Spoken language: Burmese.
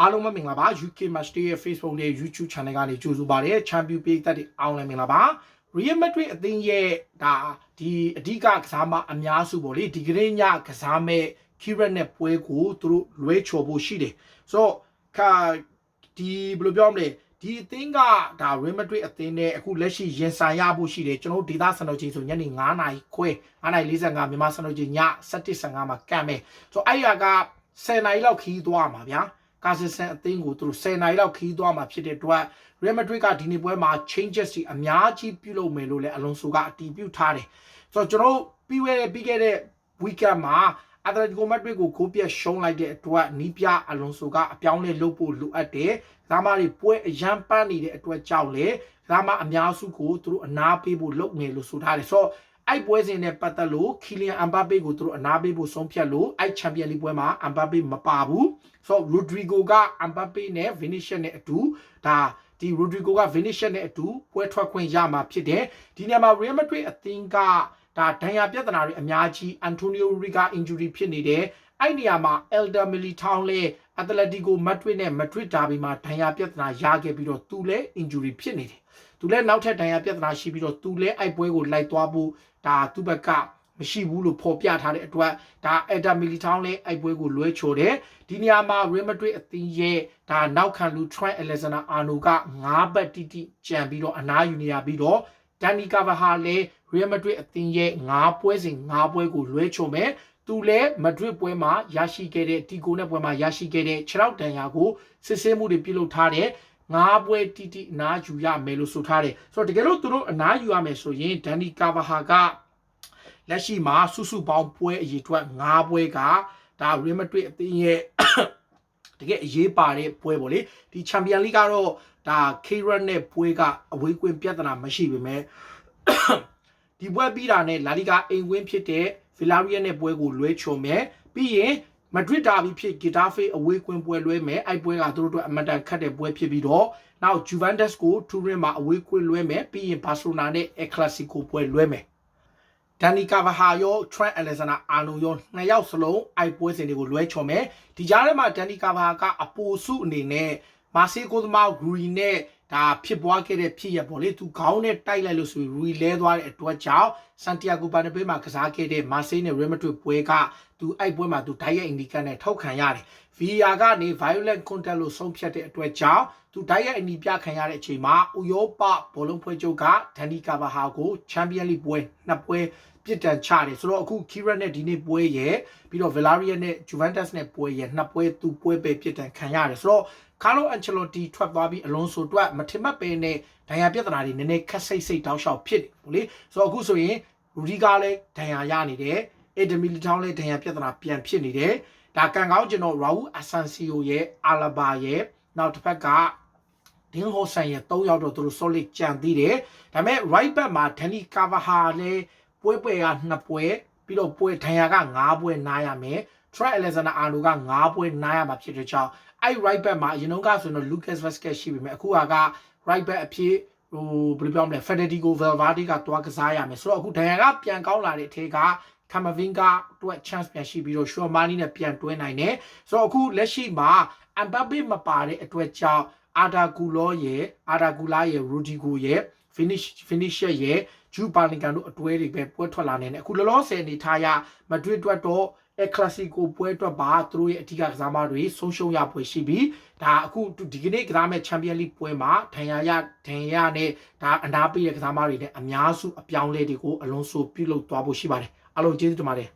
အားလုံးပဲမင်္ဂလာပါ UK Match Day ရဲ့ Facebook နဲ့ YouTube Channel ကနေကြိုဆိုပါရစေ။ Champion ပြည်သက်တွေအားလုံးလည်းမင်္ဂလာပါ။ Real Madrid အသင်းရဲ့ဒါဒီအဓိကကစားမအများစုပေါ့လေဒီကနေ့ညကစားမဲ့ Kirat နဲ့ပွဲကိုသူတို့လွဲချော်ဖို့ရှိတယ်။ဆိုတော့ခါဒီဘယ်လိုပြောမလဲဒီအသင်းကဒါ Real Madrid အသင်းနဲ့အခုလက်ရှိရင်ဆိုင်ရဖို့ရှိတယ်ကျွန်တော်တို့ဒေသစံတော်ချိန်ဆိုညနေ9:00နာရီခွဲ9:45မြန်မာစံတော်ချိန်ည7:15မှာကန့်မယ်ဆိုတော့အဲ့ရက10နာရီလောက်ခီးသွားမှာဗျာ ကာဇစ်ဆန်အသင်းကိုသူတို့10နာရီလောက်ခီးသွားမှာဖြစ်တဲ့အတွက် Real Madrid ကဒီနေ့ပွဲမှာ changes တွေအများကြီးပြုလုပ်မယ်လို့လည်းအလွန်ဆိုကအတည်ပြုထားတယ်ဆိုတော့ကျွန်တော်တို့ပြီးခဲ့တဲ့ပြီးခဲ့တဲ့ weekend မှာအတလက်တီကိုမက်ဒရစ်ကိုဂိုးပြတ်ရှုံးလိုက်တဲ့အတွက်နီးပြအလွန်ဆိုကအပြောင်းလဲလုပ်ဖို့လိုအပ်တယ်။ဒါမှတွေပွဲအရန်ပန်းနေတဲ့အတွက်ကြောင့်လေဒါမှအများစုကိုသူတို့အနာပေးဖို့လုပ်နေလို့ဆိုထားတယ်။ဆိုတော့ အဲ့ပွဲစဉ်နဲ့ပတ်သက်လို့ခီလီယန်အမ်ဘာပေကိုသူတို့အနာပေးဖို့ဆုံးဖြတ်လို့အဲ့ချန်ပီယံလိပွဲမှာအမ်ဘာပေမပါဘူး။ဆိုတော့ရိုဒရီဂိုကအမ်ဘာပေနဲ့ဗီနီရှက်နဲ့အတူဒါဒီရိုဒရီဂိုကဗီနီရှက်နဲ့အတူပွဲထွက်ခွင့်ရမှာဖြစ်တယ်။ဒီနေရာမှာ Real Madrid အသင်းကဒါဒဏ်ရာပြဿနာတွေအများကြီးအန်တိုနီယိုရီဂါ injury ဖြစ်နေတယ်အဲ့နေရာမှာ Elder Militao လဲ Atletico Madrid နဲ့ Madrid Derby မှာဒဏ်ရာပြဿနာရခဲ့ပြီးတော့သူလည်း injury ဖြစ်နေတယ် သူလည်းနောက်ထပ်ဒဏ်ရာပြဿနာရှိပြီးတော့သူလည်းအဲ့ပွဲကိုလိုက်သွားဖို့ဒါသူ့ဘက်ကမရှိဘူးလို့ဖော်ပြထားတဲ့အတွက်ဒါ Elder Militao လည်းအဲ့ပွဲကိုလွဲချော်တယ်ဒီနေရာမှာ Real Madrid အသင်းရဲ့ဒါနောက်ခံလူ Trent Alexander-Arnold က9ဘတ်တိတိကြံပြီးတော့အနားယူနေရပြီးတော့ဒန်နီကာဗဟာလည်း Real Madrid အသင်းရဲ့9ပွဲစဉ်9ပွဲကိုလွဲချော်မယ်သူလည်းမဒရစ်ပွဲမှာရရှိခဲ့တဲ့တီကိုနဲ့ပွဲမှာရရှိခဲ့တဲ့6တန်ရာကိုစစ်ဆေးမှုတွေပြုလုပ်ထားတဲ့ ငါးပွဲတီတီအနားယူရမယ်လို့ဆိုထားတယ်ဆိုတော့တကယ်လို့သူတို့အနားယူရမယ်ဆိုရင်ဒန်နီကာဗဟာကလက်ရှိမှာစုစုပေါင်းပွဲအရေအတွက်၅ပွဲကဒါရီမက်ဒရစ်အသင်းရဲ့တကယ်အရေးပါတဲ့ပွဲပေါ့လေဒီချန်ပီယံလိကတော့ဒါခေရနဲ့ပွဲကအဝေးကွင်းပြဿနာမရှိပေမဲ့ဒီပွဲပြီးတာနဲ့လာလီဂါအိမ်ကွင်းဖြစ်တဲ့ဗီလာရီယယ်နဲ့ပွဲကိုလွဲချော်မယ်ပြီးရင် မဒရစ်ဒါဘီဖြစ်ဂီတာဖေးအဝေးကွင်းပွဲလွဲမယ်အဲ့ပွဲကသူတို့အတွက်အမတန်ခတ်တဲ့ပွဲဖြစ်ပြီးတော့နောက်ဂျူဗန်တက်စ်ကိုထူရင်မှာအဝေးကွင်းလွဲမယ်ပြီးရင်ဘာစီလိုနာနဲ့အက်ကလစီကိုပွဲလွဲမယ်ဒန်နီကာဗဟာယောထရန့်အလက်ဇန်နာအာနိုယောနှစ်ယောက်စလုံးအိုက်ပွဲစဉ်တွေကိုလွဲချော်မယ်ဒီကြားထဲမှာဒန်နီကာဗဟာကအပိုစုအနေနဲ့ မာဆေကိုသမားဂရီနဲ့ဒါဖြစ်ပွားခဲ့တဲ့ဖြစ်ရပေါ့လေသူခေါင်းနဲ့တိုက်လိုက်လို့ဆိုပြီးရီလဲသွားတဲ့အတွက်ကြောင့်ဆန်တီယာဂိုဘာနဘေးမှာကစားခဲ့တဲ့မာဆေးနဲ့ရီမက်ဒရစ်ပွဲကသူအဲ့ပွဲမှာသူဒိုင်ရက်အင်ဒီကန်နဲ့ထောက်ခံရတယ်ဗီယာကနေ violent contact လို့ဆုံးဖြတ်တဲ့အတွက်ကြောင့်သူဒိုင်ရက်အင်ဒီပြခံရတဲ့အချိန်မှာဥရောပဘောလုံးဖွဲ့ချုပ်ကဒန်နီကာဘာဟာကိုချန်ပီယံလိပွဲနှစ်ပွဲ ပြစ်ဒဏ်ချတယ်ဆိုတော့အခု Kira နဲ့ဒီနေ့ပွဲရဲ့ပြီးတော့ Villareal နဲ့ Juventus နဲ့ပွဲရဲ့နှစ်ပွဲသူပွဲပဲပြစ်ဒဏ်ခံရတယ်ဆိုတော့ကာလိုအန်ချယ်လိုတီထွက်သွားပြီးအလွန်ဆိုတွက်မထင်မှတ်ပဲနဲ့ဒဏ်ရာပြဿနာတွေနည်းနည်းခက်စိတ်စိတ်တောက်လျှောက်ဖြစ်နေဘူးလေဆိုတော့အခုဆိုရင်ရူဒီကာလည်းဒဏ်ရာရနေတယ်အက်ဒမီလီတောင်းလည်းဒဏ်ရာပြဿနာပြန်ဖြစ်နေတယ်ဒါကန်ကောင်းကျွန်တော်ရာဦးအဆန်စီယိုရဲ့အာလဘာရဲ့နောက်တစ်ဖက်ကဒင်းဟိုဆန်ရဲ့၃ယောက်တော့သူတို့ solid ကြံသေးတယ်ဒါပေမဲ့ right back မှာဒန်နီကာဗဟာလည်း ပွဲပွဲက2ပွဲပြီးတော့ပွဲဒဏ်ရာက5ပွဲနားရမယ် Trent Alexander-Arnold က9ပွဲနားရမှာဖြစ်တဲ့ကြောင့်အဲ့ right back မှာအရင်တုန်းကဆိုရင်တော့ Lucas Vazquez ရှိပြီမဲ့အခုက right back အဖြစ်ဟိုဘယ်လိုပြောမလဲ Federico Valverde ကတွားကစားရမယ်ဆိုတော့အခုဒဏ်ရာကပြန်ကောင်းလာတဲ့အထက်က Camavinga အတွက် chance ပြန်ရှိပြီးတော့ Schumann နဲ့ပြန်တွဲနိုင်တယ်ဆိုတော့အခုလက်ရှိမှာ Mbappe မပါတဲ့အတွက်ကြောင့် Arda Güler ရဲ့ Arda Güler ရဲ့ Rodrigo ရဲ့ finish finisher ရဲ့ ဂျူပါလင်ကန်တို့အတွဲတွေပဲပွဲထွက်လာနေတယ်အခုလောလောဆယ်အနေထားရမဒရစ်အတွက်တော့အဲကလစီကိုပွဲအတွက်ပါသူတို့ရဲ့အထူးကစားမတွေဆုံးရှုံးရပွဲရှိပြီးဒါအခုဒီကနေ့ကစားမဲ့ချန်ပီယံလိပွဲမှာဒဏ်ရာရဒဏ်ရာနဲ့ဒါအနာပေးတဲ့ကစားမတွေနဲ့အများစုအပြောင်းလဲတွေကိုအလုံးစုပြုလုပ်သွားဖို့ရှိပါတယ်အားလုံးကျေးဇူးတင်ပါတယ်